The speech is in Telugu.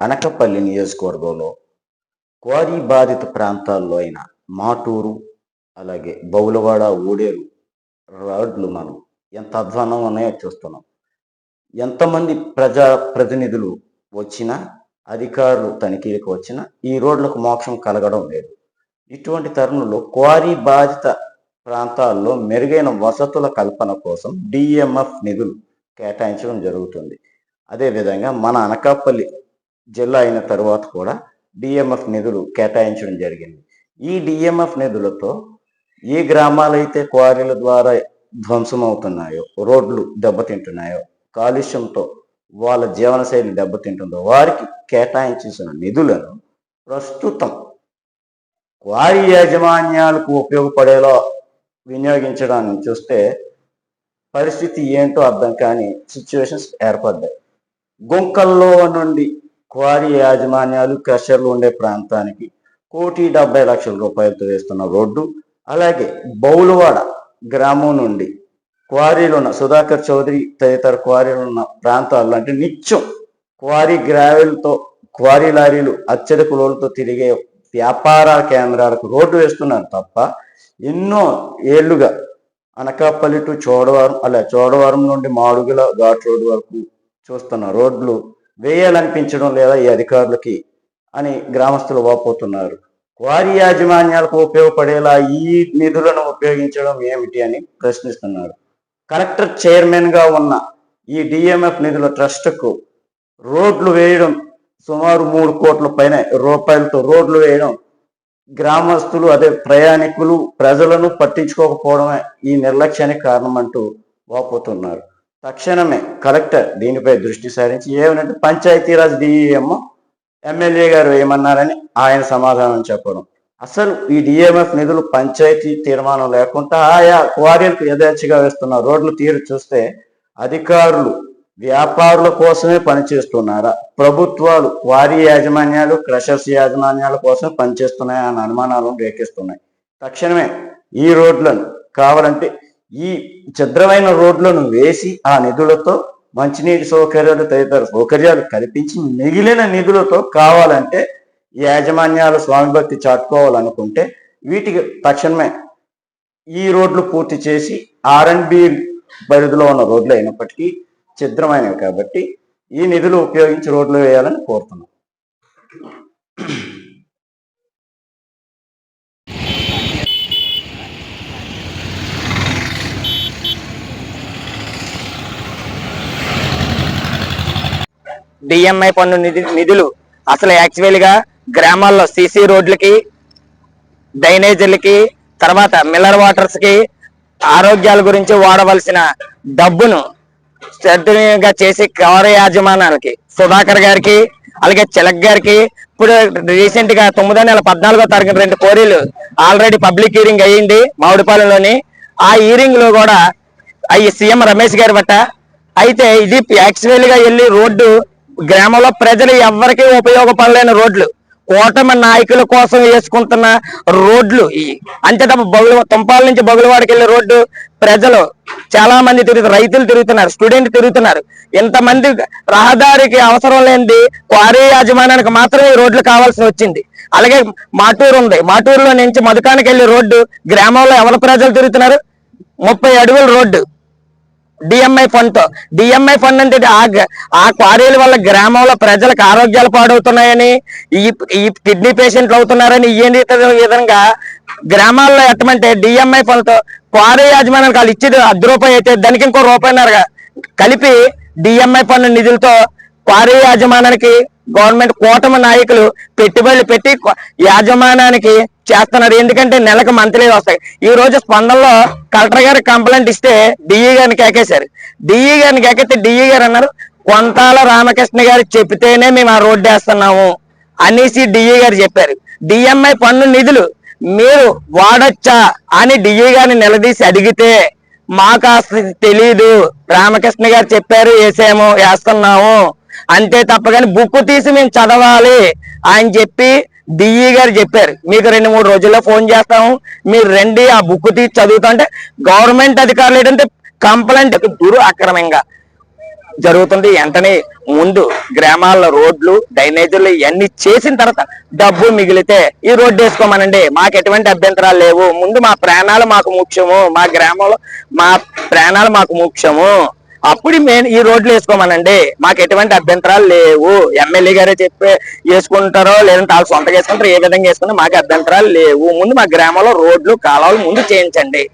అనకపల్లి నియోజకవర్గంలో క్వారీ బాధిత ప్రాంతాల్లో అయిన మాటూరు అలాగే బౌలవాడ ఊడేరు రోడ్లు మనం ఎంత అధ్వానం ఉన్నాయో చూస్తున్నాం. ఎంతమంది ప్రజా ప్రతినిధులు వచ్చినా అధికారులు తనిఖీలకు వచ్చినా ఈ రోడ్లకు మోక్షం కలగడం లేదు. ఇటువంటి తరుణంలో క్వారీ బాధిత ప్రాంతాల్లో మెరుగైన వసతుల కల్పన కోసం డిఎంఎఫ్ నిధులు కేటాయించడం జరుగుతుంది. అదేవిధంగా మన అనకాపల్లి జిల్లా అయిన తరువాత కూడా డిఎంఎఫ్ నిధులు కేటాయించడం జరిగింది. ఈ డిఎంఎఫ్ నిధులతో ఏ గ్రామాలైతే క్వారీల ద్వారా ధ్వంసం అవుతున్నాయో రోడ్లు దెబ్బతింటున్నాయో కాలుష్యంతో వాళ్ళ జీవనశైలి దెబ్బతింటుందో వారికి కేటాయించిన నిధులను ప్రస్తుతం క్వారీ యాజమాన్యాలకు ఉపయోగపడేలా వినియోగించడాన్ని చూస్తే పరిస్థితి ఏంటో అర్థం కాని సిచ్యువేషన్స్ ఏర్పడ్డాయి. గుంకల్లో నుండి క్వారీ యాజమాన్యాలు క్రషర్లు ఉండే ప్రాంతానికి కోటి డెబ్బై లక్షల రూపాయలతో వేస్తున్న రోడ్డు అలాగే బౌలవాడ గ్రామం నుండి క్వారీలు ఉన్న సుధాకర్ చౌదరి తదితర క్వారీలు ఉన్న ప్రాంతాల్లో అంటే నిత్యం క్వారీ గ్రావెల్తో క్వారీ లారీలు అత్యధిక లోలతో తిరిగే వ్యాపార కేంద్రాలకు రోడ్డు వేస్తున్నారు తప్ప ఎన్నో ఏళ్ళుగా అనకాపల్లి టు చోడవరం అలా చోడవరం నుండి మాడుగుల ఘాట్ రోడ్డు వరకు చూస్తున్న రోడ్లు వేయాలనిపించడం లేదా ఈ అధికారులకి అని గ్రామస్తులు వాపోతున్నారు. వారి యాజమాన్యాలకు ఉపయోగపడేలా ఈ నిధులను ఉపయోగించడం ఏమిటి అని ప్రశ్నిస్తున్నారు. కలెక్టర్ చైర్మన్గా ఉన్న ఈ డిఎంఎఫ్ నిధుల ట్రస్ట్కు రోడ్లు వేయడం సుమారు మూడు కోట్ల పైన రూపాయలతో రోడ్లు వేయడం గ్రామస్తులు అదే ప్రయాణికులు ప్రజలను పట్టించుకోకపోవడమే ఈ నిర్లక్ష్యానికి కారణమంటూ వాపోతున్నారు. తక్షణమే కలెక్టర్ దీనిపై దృష్టి సారించి ఏమనంటే పంచాయతీరాజ్ డిఈఎం ఎమ్మెల్యే గారు వేయమన్నారని ఆయన సమాధానం చెప్పడం. అసలు ఈ డిఎంఎఫ్ నిధులు పంచాయతీ తీర్మానం లేకుండా ఆయా క్వారీలకు యథేచ్ఛగా వేస్తున్న రోడ్లు తీరు చూస్తే అధికారులు వ్యాపారుల కోసమే పనిచేస్తున్నారా? ప్రభుత్వాలు క్వారీ యాజమాన్యాలు క్రషర్స్ యాజమాన్యాల కోసమే పనిచేస్తున్నాయా అన్న అనుమానాలను రేకెస్తున్నాయి తక్షణమే ఈ రోడ్లను కావాలంటే ఈ ఛద్రమైన రోడ్లను వేసి ఆ నిధులతో మంచినీటి సౌకర్యాలు తదితర సౌకర్యాలు కల్పించి మిగిలిన నిధులతో కావాలంటే యాజమాన్యాలు స్వామి భక్తి చాటుకోవాలనుకుంటే వీటికి తక్షణమే ఈ రోడ్లు పూర్తి చేసి ఆర్ అండ్ బి పరిధిలో ఉన్న రోడ్లు అయినప్పటికీ ఛిద్రమైనవి కాబట్టి ఈ నిధులు ఉపయోగించి రోడ్లు వేయాలని కోరుతున్నాం. డిఎంఐ పన్ను నిధి నిధులు అసలు యాక్చువల్గా గ్రామాల్లో సీసీ రోడ్లకి డ్రైనేజీలకి తర్వాత మిల్లర్ వాటర్స్కి ఆరోగ్యాల గురించి వాడవలసిన డబ్బును శ్రద్ధగా చేసి కవర యాజమానాలకి సుధాకర్ గారికి అలాగే చిలక్ గారికి ఇప్పుడు రీసెంట్గా తొమ్మిదో నెల పద్నాలుగో తారీఖు రెండు కోరీలు ఆల్రెడీ పబ్లిక్ హీరింగ్ అయ్యింది మామిడిపాలెంలోని. ఆ హీరింగ్లో కూడా అవి సీఎం రమేష్ గారి బట్ట అయితే ఇది యాక్చువల్గా వెళ్ళి రోడ్డు గ్రామంలో ప్రజలు ఎవరికి ఉపయోగపడలేని రోడ్లు. కూటమి నాయకుల కోసం వేసుకుంటున్న రోడ్లు. ఈ అంతే తప్ప బగులు తుంపాల నుంచి బగులవాడికి వెళ్ళే రోడ్డు ప్రజలు చాలా మంది తిరుగుతారు రైతులు తిరుగుతున్నారు స్టూడెంట్ తిరుగుతున్నారు. ఇంతమంది రహదారికి అవసరం లేనిది క్వారీ యాజమాన్యానికి మాత్రమే రోడ్లు కావాల్సి వచ్చింది. అలాగే మాటూరు ఉంది. మాటూరులో నుంచి మధుకానికి వెళ్ళే రోడ్డు గ్రామంలో ఎవరి ప్రజలు తిరుగుతున్నారు? ముప్పై అడుగుల రోడ్డు. డిఎంఐ ఫండ్తో. డిఎంఐ ఫండ్ అంటే ఆ గ- ఆ క్వారీల వల్ల గ్రామంలో ప్రజలకు ఆరోగ్యాలు పాడవుతున్నాయని ఈ ఈ కిడ్నీ పేషెంట్లు అవుతున్నారని ఈ విధంగా గ్రామాల్లో ఎట్టమంటే డిఎంఐ ఫండ్తో క్వారీ యాజమాన్యానికి వాళ్ళు ఇచ్చేది అర్ధ రూపాయి అయితే దానికి ఇంకో రూపాయిన్నరగా కలిపి డిఎంఐ ఫండ్ నిధులతో క్వారీ యాజమాన్యానికి గవర్నమెంట్ కూటమి నాయకులు పెట్టుబడులు పెట్టి యాజమాన్యానికి యాజమానానికి చేస్తున్నారు. ఎందుకంటే నెలకు మంత్లీ వస్తాయి. ఈ రోజు స్పందనలో కలెక్టర్ గారికి కంప్లైంట్ ఇస్తే డిఈ గారిని కేకేశారు. డిఈ గారిని కేకేస్తే డిఈ గారు అన్నారు కొంతాల రామకృష్ణ గారు చెప్తేనే మేము ఆ రోడ్డు వేస్తున్నాము అనేసి డిఈ గారు చెప్పారు. డిఎంఐ పన్ను నిధులు మీరు వాడొచ్చా అని డిఈ గారిని నిలదీసి అడిగితే మాకు అసలు తెలీదు. రామకృష్ణ గారు చెప్పారు వేసాము వేస్తున్నాము అంతే తప్ప కానీ బుక్ తీసి మేము చదవాలి అని చెప్పి డిఈ గారు చెప్పారు. మీకు రెండు మూడు రోజుల్లో ఫోన్ చేస్తాము. మీరు రండి ఆ బుక్ తీసి చదువుతుంటే గవర్నమెంట్ అధికారులు ఏంటంటే కంప్లైంట్ గురు అక్రమంగా జరుగుతుంది. వెంటనే ముందు గ్రామాల్లో రోడ్లు డ్రైనేజీలు ఇవన్నీ చేసిన తర్వాత డబ్బు మిగిలితే ఈ రోడ్డు వేసుకోమనండి. మాకు ఎటువంటి అభ్యంతరాలు లేవు. ముందు మా ప్రాణాలు మాకు ముఖ్యము. మా గ్రామంలో మా ప్రాణాలు మాకు ముఖ్యము. అప్పుడు మేము ఈ రోడ్లు వేసుకోమనండి. మాకు ఎటువంటి అభ్యంతరాలు లేవు. ఎమ్మెల్యే గారే చెప్పే వేసుకుంటారో లేదంటే వాళ్ళు సొంతగా వేసుకుంటారో ఏ విధంగా వేసుకుంటారో మాకు అభ్యంతరాలు లేవు. ముందు మా గ్రామంలో రోడ్లు కాలువలు ముందు చేయించండి.